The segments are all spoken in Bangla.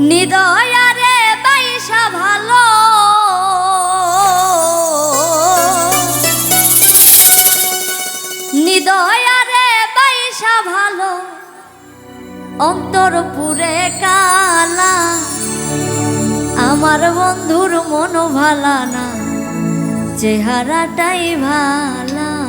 নিদয়ারে বাইশা ভালো। নিদয়ারে বাইশা ভালো। অন্তরপুরে কালা। আমার বন্ধুর মন ভালা না, চেহারাটাই ভালা।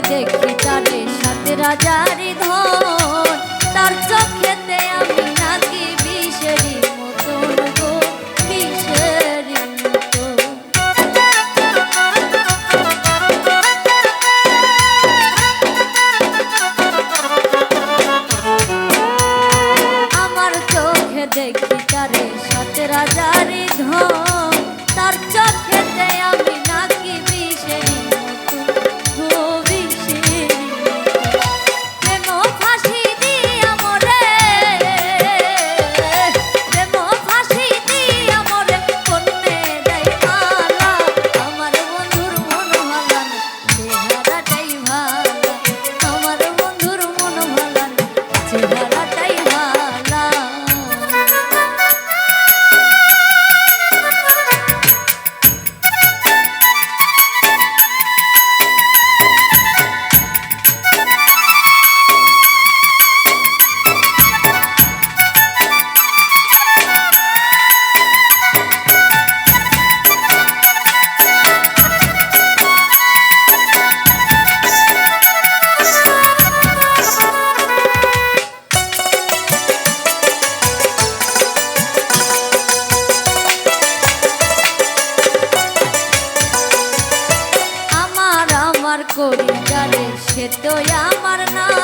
addict সে তো আমার না